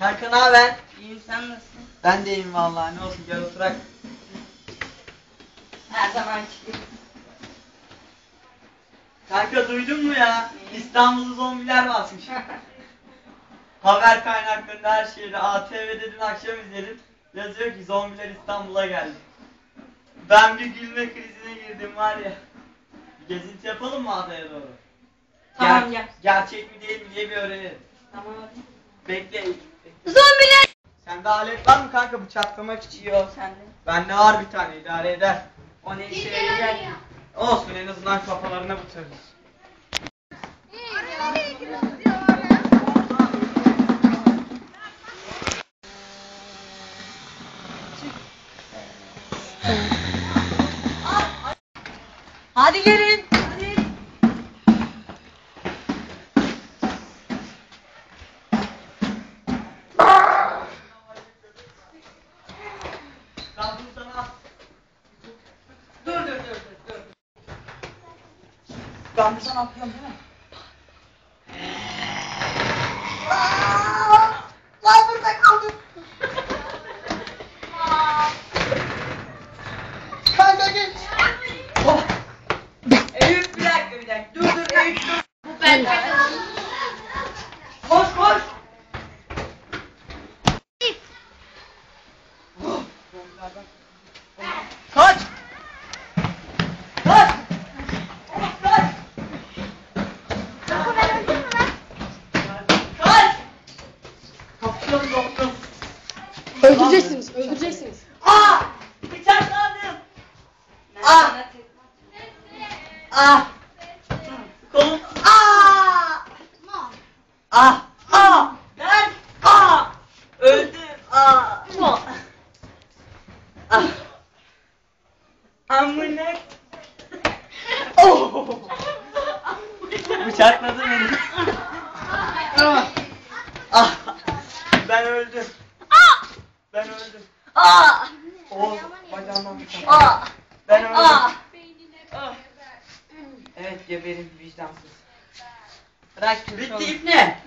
Kanka ne haber? İyi sen nasılsın? Ben de iyiyim vallahi. Ne olsun gel oturak. Her zaman gibi. Kanka duydun mu ya? İstanbul'u zombiler basmış. Haber kaynaklarında her şeyde ATV'de dün akşam izledim. Yazıyor ki zombiler İstanbul'a geldi. Ben bir gülme krizine girdim var ya. Bir gezinti yapalım mı adaya doğru? Tamam, gel. Gerçek mi değil mi diye bir öğrenelim. Tamam. Bekle. Zombiler! Sende alet var mı kanka bıçaklamak için? Yok sende. Bende var bir tane idare eder. O ne işe yarayacak? Olsun en azından kafalarına bıçarız. Hadi gelin. Sana yapıyorum değil mi? Lan burada kaldım. Kanka geç. Oh. Eyüp bir dakika bir dakika. Dur dur Eyüp dur. Bu ben. Koş koş. Oh. Kapışalım doktor. Öldüreceksiniz, öldüreceksiniz. Aa! Bıçaklandım. Ah. Ah! Kolum. Ah! Ah! Ah! Ben! Ah! Öldüm. Ah! Ah! Amına. Oh! Bıçakladı beni. Ah! Ah! Ben öldüm. Ben öldüm. Ah. Oh! Bacağımdan bıçak. Ah. Ben öldüm. Ah. Evet geberin vicdansız. Bırak Bitti ip ne?